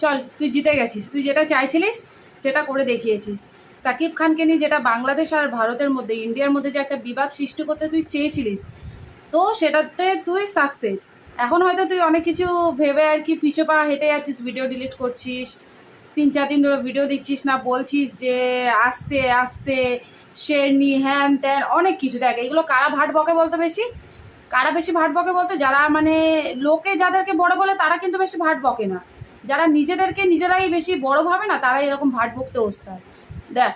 চল, তুই জিতে গেছিস। তুই যেটা চাইছিলিস, সেটা করে দেখিয়েছিস। সাকিব খানকে নিয়ে যেটা বাংলাদেশ আর ভারতের মধ্যে, ইন্ডিয়ার মধ্যে যে একটা বিবাদ সৃষ্টি করতে তুই চেয়েছিলিস, তো সেটাতে তুই সাকসেস এখন হয়তো তুই অনেক কিছু ভেবে আর কি পিছু পা হেঁটে যাচ্ছিস ভিডিও ডিলিট করছিস, তিন চার দিন ধরে ভিডিও দিচ্ছিস না, বলছিস যে আসছে আসছে, শেরনি, হ্যান ত্যান, অনেক কিছু দেখ, এগুলো কারা ভাট বকে বলতো বেশি? কারা বেশি ভাট বকে বলতো? যারা মানে লোকে যাদেরকে বড় বলে, তারা কিন্তু বেশি ভাট বকে না। যারা নিজেদেরকে নিজেরাই বেশি বড় ভাবে না, তারাই এরকম ভাট বকতে ওস্তায় দেখ,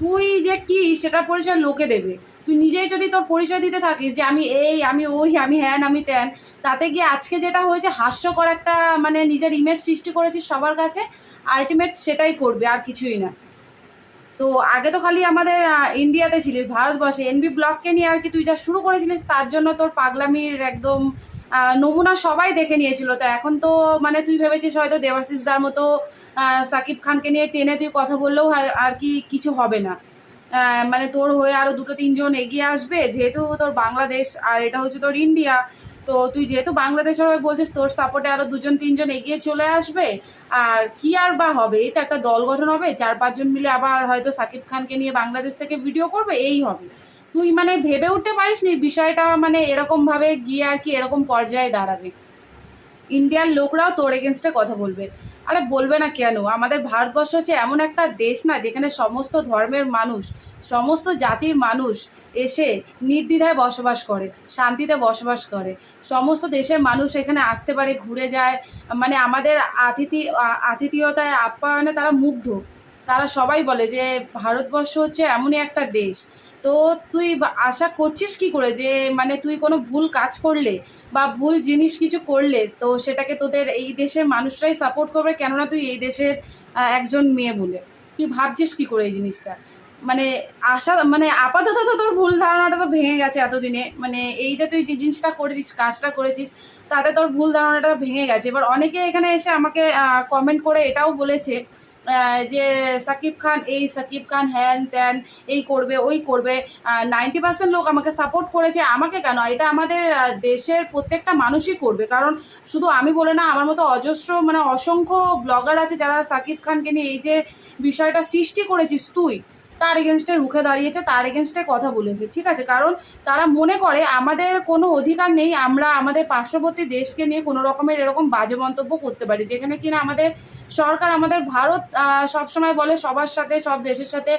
তুই যে কি, সেটার পরিচয় লোকে দেবে। তুই নিজেই যদি তোর পরিচয় দিতে থাকিস যে আমি এই, আমি ওই, আমি হ্যান, আমি ত্যান, তাতে গিয়ে আজকে যেটা হয়েছে, হাস্যকর একটা মানে নিজের ইমেজ সৃষ্টি করেছিস সবার কাছে আলটিমেট সেটাই করবে, আর কিছুই না। তো আগে তো খালি আমাদের ইন্ডিয়াতে ছিলিস, ভারতবর্ষে এনবি ব্লককে নিয়ে আর কি তুই যা শুরু করেছিলিস, তার জন্য তোর পাগলামির একদম নমুনা সবাই দেখে নিয়েছিল। তো এখন তো মানে তুই ভেবেছিস হয়তো দেবাশিস দার মতো সাকিব খানকে নিয়ে টেনে তুই কথা বললেও আর- কি কিছু হবে না। মানে তোর হয়ে আরও দুটো তিনজন এগিয়ে আসবে, যেহেতু তোর বাংলাদেশ আর এটা হচ্ছে তোর ইন্ডিয়া, তো তুই যেহেতু বাংলাদেশের হয়ে বলছিস, তোর সাপোর্টে আরও দুজন তিনজন এগিয়ে চলে আসবে। আর কি আর বা হবে? এই তো একটা দল গঠন হবে, চার পাঁচজন মিলে আবার হয়তো সাকিব খানকে নিয়ে বাংলাদেশ থেকে ভিডিও করবে, এই হবে। তুই মানে ভেবে উঠতে পারিস নি বিষয়টা মানে এরকমভাবে গিয়ে আর কি এরকম পর্যায়ে দাঁড়াবে। ইন্ডিয়ার লোকরাও তোর এগেনস্টে কথা বলবে। আরে বলবে না কেন? আমাদের ভারতবর্ষ হচ্ছে এমন একটা দেশ না যেখানে সমস্ত ধর্মের মানুষ, সমস্ত জাতির মানুষ এসে নির্দ্বিধায় বসবাস করে, শান্তিতে বসবাস করে। সমস্ত দেশের মানুষ এখানে আসতে পারে, ঘুরে যায়। মানে আমাদের আতিথি আতিথেয়তায় আপ্যায়নে তারা মুগ্ধ। তারা সবাই বলে যে ভারতবর্ষ হচ্ছে এমনই একটা দেশ। তো তুই আশা করছিস কি করে যে মানে তুই কোনো ভুল কাজ করলে বা ভুল জিনিস কিছু করলে, তো সেটাকে তোদের এই দেশের মানুষরাই সাপোর্ট করবে, কেননা তুই এই দেশের একজন মেয়ে বলে। তুই ভাবছিস কি করে এই জিনিসটা? মানে আশা মানে আপাতত তো তোর ভুল ধারণাটা তো ভেঙে গেছে এতদিনে। মানে এই যে তুই যে জিনিসটা করেছিস, কাজটা করেছিস, তাতে তোর ভুল ধারণাটা ভেঙে গেছে। এবার অনেকে এখানে এসে আমাকে কমেন্ট করে এটাও বলেছে যে সাকিব খান এই, সাকিব খান হ্যান ত্যান এই করবে, ওই করবে। নাইনটি পার্সেন্ট লোক আমাকে সাপোর্ট করেছে। আমাকে কেন? এটা আমাদের দেশের প্রত্যেকটা মানুষই করবে। কারণ শুধু আমি বলে না, আমার মতো অজস্র মানে অসংখ্য ব্লগার আছে যারা সাকিব খানকে নিয়ে এই যে বিষয়টা সৃষ্টি করেছিস তুই। তার এগেনস্টে রুখে দাঁড়িয়েছে, তার এগেনস্টে কথা বলেছে, ঠিক আছে? কারণ তারা মনে করে আমাদের কোনো অধিকার নেই, আমরা আমাদের পার্শ্ববর্তী দেশকে নিয়ে কোনো রকমের এরকম বাজে মন্তব্য করতে পারি, যেখানে কিনা আমাদের সরকার, আমাদের ভারত সবসময় বলে সবার সাথে, সব দেশের সাথে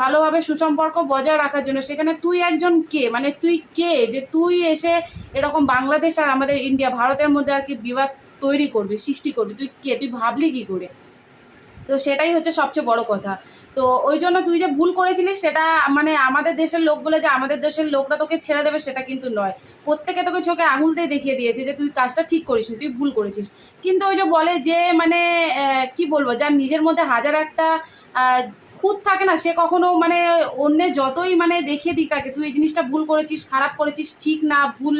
ভালোভাবে সুসম্পর্ক বজায় রাখার জন্য। সেখানে তুই একজন কে? মানে তুই কে? যে তুই এসে এরকম বাংলাদেশ আর আমাদের ইন্ডিয়া, ভারতের মধ্যে আর কি বিবাদ তৈরি করবি, সৃষ্টি করবি, তুই কে? তুই ভাবলি কি করে? তো সেটাই হচ্ছে সবচেয়ে বড় কথা। তো ওই জন্য তুই যে ভুল করেছিলিস সেটা মানে আমাদের দেশের লোক বলে যে আমাদের দেশের লোকরা তোকে ছেড়ে দেবে সেটা কিন্তু নয়। প্রত্যেকে তোকে চোখে আঙুল দিয়ে দেখিয়ে দিয়েছে যে তুই কাজটা ঠিক করিস তুই ভুল করেছিস। কিন্তু ওই যে বলে যে মানে কি বলব, যার নিজের মধ্যে হাজার একটা খুঁত থাকে না, সে কখনো মানে অন্য যতই মানে দেখিয়ে দিক তাকে, তুই এই জিনিসটা ভুল করেছিস, খারাপ করেছিস, ঠিক না, ভুল,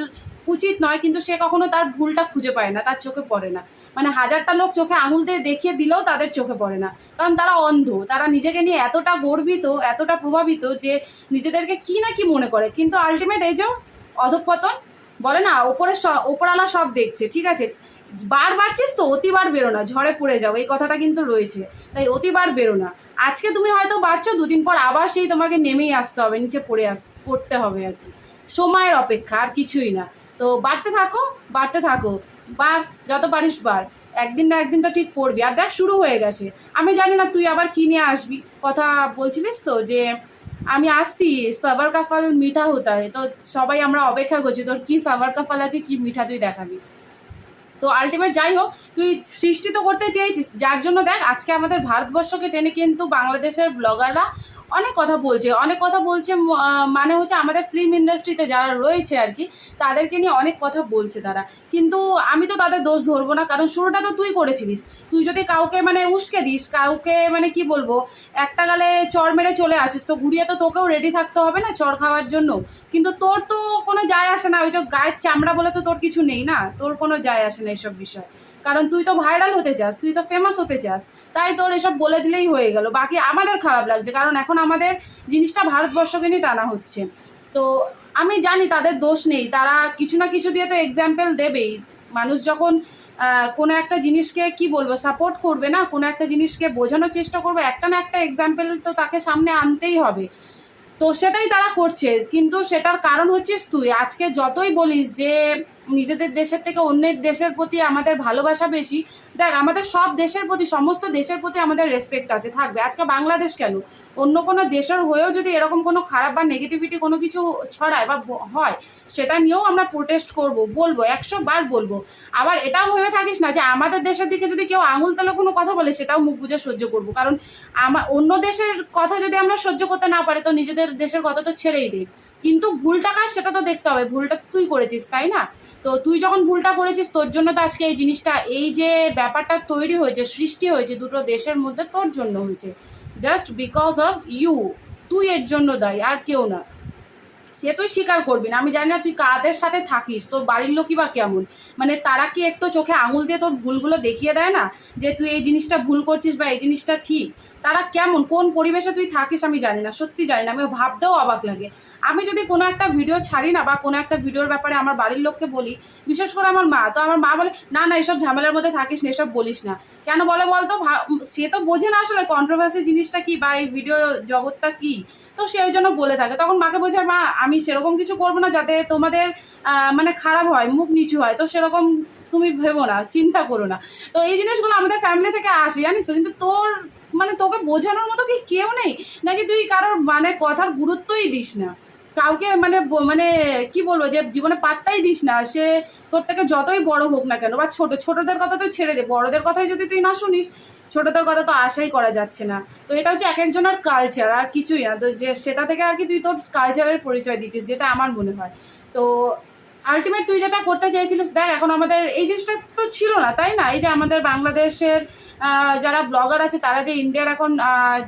উচিত নয়, কিন্তু সে কখনো তার ভুলটা খুঁজে পায় না, তার চোখে পড়ে না। মানে হাজারটা লোক চোখে আঙুল দিয়ে দেখিয়ে দিলেও তাদের চোখে পড়ে না। কারণ তারা অন্ধ। তারা নিজেকে নিয়ে এতটা গর্বিত, এতটা প্রভাবিত যে নিজেদেরকে কি না কি মনে করে। কিন্তু আলটিমেট এই যে অধঃপতন, বলে না ওপরে ওপরালা সব দেখছে, ঠিক আছে? বার বাড়ছিস তো, অতিবার বেরো না, ঝড়ে পড়ে যাও, এই কথাটা কিন্তু রয়েছে। তাই অতিবার বেরো না। আজকে তুমি হয়তো বাড়ছো, দুদিন পর আবার সেই তোমাকে নেমেই আসতে হবে, নিচে পড়ে আস, পড়তে হবে আর কি। সময়ের অপেক্ষা, আর কিছুই না। তো বাড়তে থাকো বাড়তে থাকো। বার, যত পারিস বার। একদিন না একদিন তো ঠিক পড়বি। আর দেখ, শুরু হয়ে গেছে। আমি জানি না তুই আবার কি নিয়ে আসবি। কথা বলছিলিস তো যে, আমি আসছি সাবার কাফাল মিঠা হতা হয়। তো সবাই আমরা অপেক্ষা করছি, তোর কি সাবার কাফাল আছে, কি মিঠা তুই দেখাবি। তো আলটিমেট যাই হোক, তুই সৃষ্টি তো করতে চেয়েছিস। যার জন্য দেখ, আজকে আমাদের ভারতবর্ষকে টেনে কিন্তু বাংলাদেশের ব্লগাররা অনেক কথা বলছে। অনেক কথা বলছে মানে হচ্ছে আমাদের ফিল্ম ইন্ডাস্ট্রিতে যারা রয়েছে আর কি, তাদেরকে নিয়ে অনেক কথা বলছে তারা। কিন্তু আমি তো তাদের দোষ ধরবো না, কারণ শুরুটা তো তুই করেছিলিস। তুই যদি কাউকে মানে উস্কে দিস, কাউকে মানে কি বলব, একটা গালে চর মেরে চলে আসিস, তো ঘুরিয়ে তো তোকেও রেডি থাকতে হবে না চর খাওয়ার জন্য। কিন্তু তোর তো কোনো যায় আসে না, ওই যে গায়ের চামড়া বলে তো তোর কিছু নেই না? তোর কোনো যায় আসে না এইসব বিষয়। কারণ তুই তো ভাইরাল হতে চাস, তুই তো ফেমাস হতে চাস। তাই তোর এসব বলে দিলেই হয়ে গেল। বাকি আমাদের খারাপ লাগছে, কারণ এখন আমাদের জিনিসটা ভারতবর্ষকে নিয়ে টানা হচ্ছে। তো আমি জানি তাদের দোষ নেই, তারা কিছু না কিছু দিয়ে তো এক্সাম্পল দেবেই। মানুষ যখন কোনো একটা জিনিসকে কি বলব সাপোর্ট করবে না, কোনো একটা জিনিসকে বোঝানোর চেষ্টা করবে, একটা না একটা এক্সাম্পল তো তাকে সামনে আনতেই হবে। তো সেটাই তারা করছে, কিন্তু সেটার কারণ হচ্ছিস তুই। আজকে যতই বলিস যে নিজেদের দেশের থেকে অন্যের দেশের প্রতি আমাদের ভালোবাসা বেশি। দেখ, আমাদের সব দেশের প্রতি, সমস্ত দেশের প্রতি আমাদের রেসপেক্ট আছে, থাকবে। আজকে বাংলাদেশ কেন? অন্য কোনো দেশের হয়েও যদি এরকম কোনো খারাপ বা নেগেটিভিটি কোনো কিছু ছড়ায় বা হয়, সেটা নিয়েও আমরা প্রোটেস্ট করব, বলব, একশো বার বলব। আবার এটাও ভেবে থাকিস না যে আমাদের দেশের দিকে যদি কেউ আঙুল তালে কোনো কথা বলে, সেটাও মুখ বুঝে সহ্য করব। কারণ আমার অন্য দেশের কথা যদি আমরা সহ্য করতে না পারি, তো নিজেদের দেশের কথা তো ছেড়েই দিই। কিন্তু ভুলটা কার সেটা তো দেখতে হবে। ভুলটা তুই করেছিস, তাই না? তো তুই যখন ভুলটা করেছিস, তোর জন্য তো আজকে এই জিনিসটা, এই যে ব্যাপারটা তৈরি হয়েছে, সৃষ্টি হয়েছে দুটো দেশের মধ্যে, তোর জন্য হয়েছে। জাস্ট বিকজ অফ ইউ তুই এর জন্য দায়ী, আর কেউ না। সে তুই স্বীকার করবি না। আমি জানি না তুই কাদের সাথে থাকিস, তোর বাড়ির লোকই বা কেমন। মানে তারা কি একটু চোখে আঙুল দিয়ে তোর ভুলগুলো দেখিয়ে দেয় না? যে তুই এই জিনিসটা ভুল করছিস বা এই জিনিসটা ঠিক। তারা কেমন, কোন পরিবেশে তুই থাকিস আমি জানি না, সত্যি জানি না, আমি ভাবতেও অবাক লাগে। আমি যদি কোনো একটা ভিডিও ছাড়ি না বা কোনো একটা ভিডিওর ব্যাপারে আমার বাড়ির লোককে বলি, বিশেষ করে আমার মা, তো আমার মা বলে, না না, এসব ঝামেলার মধ্যে থাকিস না, এসব বলিস না। কেন বলে বলতো? সে তো বোঝে না আসলে কন্ট্রোভার্সি জিনিসটা কি বা এই ভিডিও জগৎটা কি। তো সে ওই জন্য বলে থাকে। তখন মাকে বোঝায় মা, আমি সেরকম কিছু করব না যাতে তোমাদের মানে খারাপ হয়, মুখ নিচু হয়। তো সেরকম তুমি ভেবো না, চিন্তা করো না। তো এই জিনিসগুলো আমাদের ফ্যামিলি থেকে আসে, জানিস তো? কিন্তু তোর মানে তোকে বোঝানোর মতো কি কেউ নেই? নাকি তুই কারোর মানে কথার গুরুত্বই দিস না? কাউকে মানে মানে কি বলব যে জীবনে পাত্তাই দিস না। সে তোর থেকে যতই বড় হোক না কেন, বা ছোট, ছোটদের কথা তো ছেড়ে দে। বড়দের কথাই যদি তুই না শুনিস, ছোটদের কথা তো আশাই করা যাচ্ছে না। তো এটা হচ্ছে এক একজনের কালচার আর কিছুই না। তো যে সেটা থেকে আর কি তুই তোর কালচারের পরিচয় দিচ্ছিস, যেটা আমার মনে হয়। তো আলটিমেট তুই যেটা করতে চাইছিলিস দেখ এখন আমাদের এই জিনিসটা তো ছিল না, তাই না? এই যে আমাদের বাংলাদেশের যারা ব্লগার আছে, তারা যে ইন্ডিয়ার এখন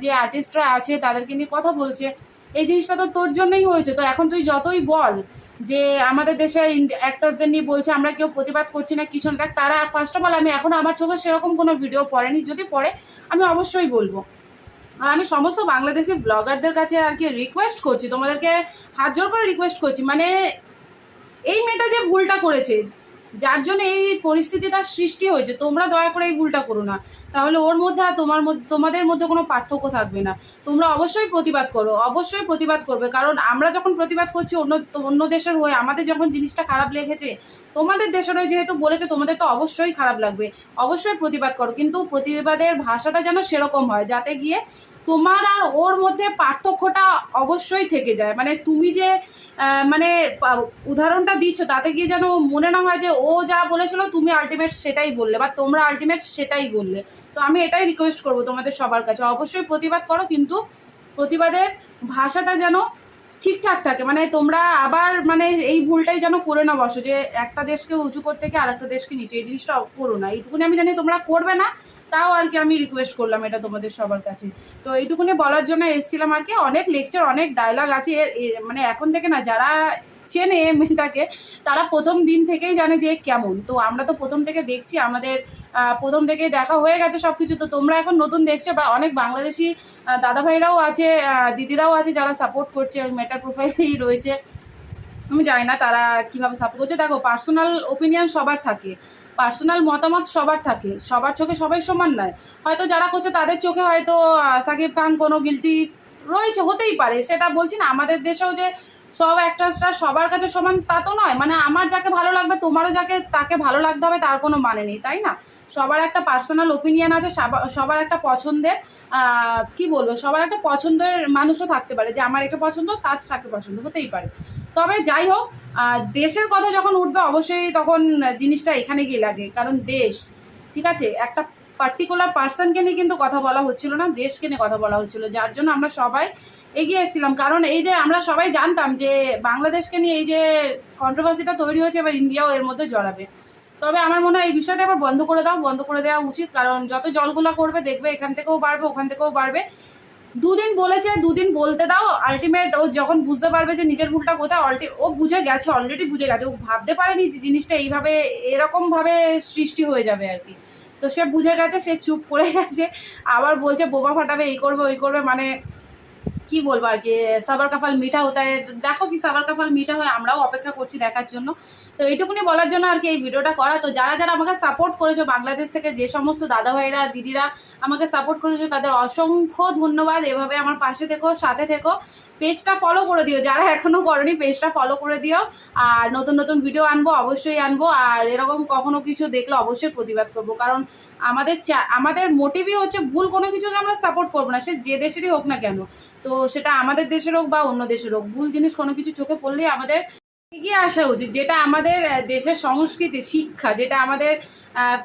যে আর্টিস্টরা আছে, তাদেরকে নিয়ে কথা বলছে, এই জিনিসটা তো তোর জন্যই হয়েছে। তো এখন তুই যতই বল যে আমাদের দেশের অ্যাক্টার্সদের নিয়ে বলছে, আমরা কেউ প্রতিবাদ করছি না, কিছু না, দেখ তারা ফার্স্ট অফ অল আমি এখন আমার চোখে সেরকম কোনো ভিডিও পড়েনি, যদি পড়ে, আমি অবশ্যই বলব। আর আমি সমস্ত বাংলাদেশি ব্লগারদের কাছে আর কি রিকোয়েস্ট করছি, তোমাদেরকে হাত জোর করে রিকোয়েস্ট করছি মানে এই মেয়েটা যে ভুলটা করেছে, যার জন্য এই পরিস্থিতিটা সৃষ্টি হয়েছে, তোমরা দয়া করে এই ভুলটা করো না। তাহলে ওর মধ্যে আর তোমার মধ্যে তোমাদের মধ্যে কোনো পার্থক্য থাকবে না। তোমরা অবশ্যই প্রতিবাদ করো, অবশ্যই প্রতিবাদ করবে, কারণ আমরা যখন প্রতিবাদ করছি অন্য অন্য দেশের হয়ে, আমাদের যখন জিনিসটা খারাপ লেগেছে, তোমাদের দেশের হয়ে যেহেতু বলেছে, তোমাদের তো অবশ্যই খারাপ লাগবে, অবশ্যই প্রতিবাদ করো, কিন্তু প্রতিবাদের ভাষাটা যেন সেরকম হয়, যাতে গিয়ে তোমার আর ওর মধ্যে পার্থক্যটা অবশ্যই থেকে যায়। মানে তুমি যে মানে উদাহরণটা দিচ্ছ, তাতে গিয়ে যেন মনে না হয় যে ও যা বলেছিল, তুমি আলটিমেট সেটাই বললে, বা তোমরা আলটিমেট সেটাই বললে। তো আমি এটাই রিকোয়েস্ট করব তোমাদের সবার কাছে। অবশ্যই প্রতিবাদ করো, কিন্তু প্রতিবাদের ভাষাটা যেন ঠিকঠাক থাকে। মানে তোমরা আবার মানে এই ভুলটাই যেন করে না বসো যে একটা দেশকে উঁচু করতে গিয়ে আরেকটা দেশকে নিচে। এই জিনিসটা করো না। এইটুকুনি আমি জানি তোমরা করবে না, তাও আর কি আমি রিকোয়েস্ট করলাম এটা তোমাদের সবার কাছে। তো এইটুকুনি বলার জন্য এসেছিলাম আর কি। অনেক লেকচার অনেক ডায়লগ আছে। মানে এখন থেকে না, যারা চেনে মেয়েটাকে, তারা প্রথম দিন থেকেই জানে যে কেমন। তো আমরা তো প্রথম থেকে দেখছি, আমাদের প্রথম থেকেই দেখা হয়ে গেছে সব কিছু তো তোমরা এখন নতুন দেখছ বা অনেক বাংলাদেশি দাদাভাইরাও আছে দিদিরাও আছে যারা সাপোর্ট করছে, ওই মেটার প্রোফাইলেই রয়েছে। আমি জানি না তারা কীভাবে সাপোর্ট করছে। দেখো পার্সোনাল ওপিনিয়ন সবার থাকে। পার্সোনাল মতামত সবার থাকে। সবার চোখে সবাই সমান নয়। হয়তো যারা করছে তাদের চোখে হয়তো সাকিব খান কোনো গিলটি রয়েছে, হতেই পারে। সেটা বলছি না। আমাদের দেশেও যে সব অ্যাক্টার্সরা সবার কাছে সমান তা তো নয়। মানে আমার যাকে ভালো লাগবে, তোমারও যাকে তাকে ভালো লাগতে হবে, তার কোনো মানে নেই, তাই না? সবার একটা পার্সোনাল ওপিনিয়ন আছে সবার একটা পছন্দের কি বলব, সবার একটা পছন্দের মানুষও থাকতে পারে, যে আমার এটা পছন্দ, তার সাকে পছন্দ, হতেই পারে। তবে যাই হোক দেশের কথা যখন উঠবে, অবশ্যই তখন জিনিসটা এখানে গিয়ে লাগে, কারণ দেশ, ঠিক আছে? একটা পার্টিকুলার পার্সনকে নিয়ে কিন্তু কথা বলা হচ্ছিল না, দেশকে নিয়ে কথা বলা হচ্ছিল, যার জন্য আমরা সবাই এগিয়ে এসেছিলাম। কারণ এই যে আমরা সবাই জানতাম যে বাংলাদেশকে নিয়ে এই যে কন্ট্রোভার্সিটা তৈরি হয়েছে, এবার ইন্ডিয়াও এর মধ্যে জড়াবে। তবে আমার মনে হয় এই বিষয়টা আবার বন্ধ করে দাও, বন্ধ করে দেওয়া উচিত। কারণ যত জলগুলা করবে দেখবে এখান থেকেও বাড়বে, ওখান থেকেও বাড়বে। দুদিন বলেছে, দুদিন বলতে দাও আলটিমেট ও যখন বুঝতে পারবে যে নিজের ভুলটা কোথায় অলটি ও বুঝে গেছে অলরেডি বুঝে গেছে, ও ভাবতে পারেনি যে জিনিসটা এইভাবে এরকমভাবে সৃষ্টি হয়ে যাবে আর কি। তো সে বুঝে গেছে, সে চুপ করে গেছে। আবার বলছে, বোমা ফাটাবে, এই করবে, ওই করবে। মানে কি বলব আর কি, সাবার কাফাল মিঠা হতে দেখো কি সাবার কাফাল মিঠা হয়, আমরাও অপেক্ষা করছি দেখার জন্য। তো এইটুকুনি বলার জন্য আর কি এই ভিডিওটা করা। তো যারা যারা আমাকে সাপোর্ট করেছ, বাংলাদেশ থেকে যে সমস্ত দাদা ভাইরা দিদিরা আমাকে সাপোর্ট করেছ, তাদের অসংখ্য ধন্যবাদ। এভাবে আমার পাশে থেকো, সাথে থেকো। পেজটা ফলো করে দিও। যারা এখনও করনি, পেজটা ফলো করে দিও। আর নতুন নতুন ভিডিও আনব, অবশ্যই আনব। আর এরকম কখনো কিছু দেখলে অবশ্যই প্রতিবাদ করব। কারণ আমাদের চা- আমাদের মোটিভই হচ্ছে ভুল কোনো কিছুকে আমরা সাপোর্ট করব না। সে যে দেশেরই হোক না কেন। তো সেটা আমাদের দেশের হোক বা অন্য দেশের হোক, ভুল জিনিস কোনো কিছু চোখে পড়লেই আমাদের এগিয়ে আসা উচিত। যেটা আমাদের দেশের সংস্কৃতি, শিক্ষা, যেটা আমাদের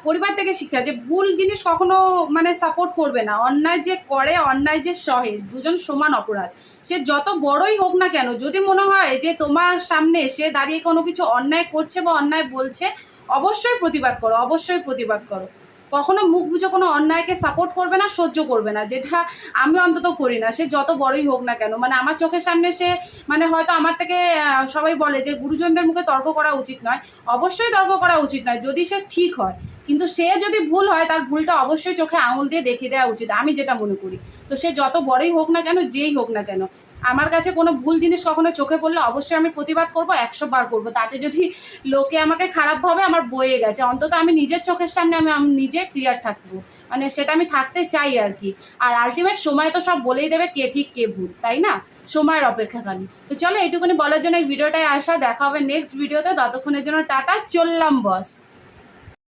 পরিবার থেকে শিক্ষা, যে ভুল জিনিস কখনো মানে সাপোর্ট করবে না। অন্যায় যে করে, অন্যায় যে সহে, দুজন সমান অপরাধ। সে যত বড়ই হোক না কেন, যদি মনে হয় যে তোমার সামনে সে দাঁড়িয়ে কোনো কিছু অন্যায় করছে বা অন্যায় বলছে, অবশ্যই প্রতিবাদ করো, অবশ্যই প্রতিবাদ করো। কখনো মুখ বুঝে কোনো অন্যায়কে সাপোর্ট করবে না, সহ্য করবে না, যেটা আমি অন্তত করি না। সে যত বড়ই হোক না কেন মানে আমার চোখের সামনে সে মানে হয়তো আমার থেকে সবাই বলে যে গুরুজনদের মুখে তর্ক করা উচিত নয়, অবশ্যই তর্ক করা উচিত নয়, যদি সে ঠিক হয়। কিন্তু সে যদি ভুল হয়, তার ভুলটা অবশ্যই চোখে আঙুল দিয়ে দেখিয়ে দেওয়া উচিত, আমি যেটা মনে করি। তো সে যত বড়ই হোক না কেন, যেই হোক না কেন, আমার কাছে কোনো ভুল জিনিস কখনো চোখে পড়লে অবশ্যই আমি প্রতিবাদ করব, একশো বার করব। তাতে যদি লোকে আমাকে খারাপ ভাবে আমার বয়ে গেছে, অন্তত আমি নিজের চোখের সামনে আমি নিজে ক্লিয়ার থাকব। মানে সেটা আমি থাকতে চাই আর কি। আর আলটিমেট সময় তো সব বলেই দেবে কে ঠিক, কে ভুল, তাই না? সময়ের অপেক্ষাকালী। তো চলো এইটুকুনি বলার জন্য এই ভিডিওটায় আসা, দেখা হবে নেক্সট ভিডিওতে ততক্ষণের জন্য টাটা, চললাম বস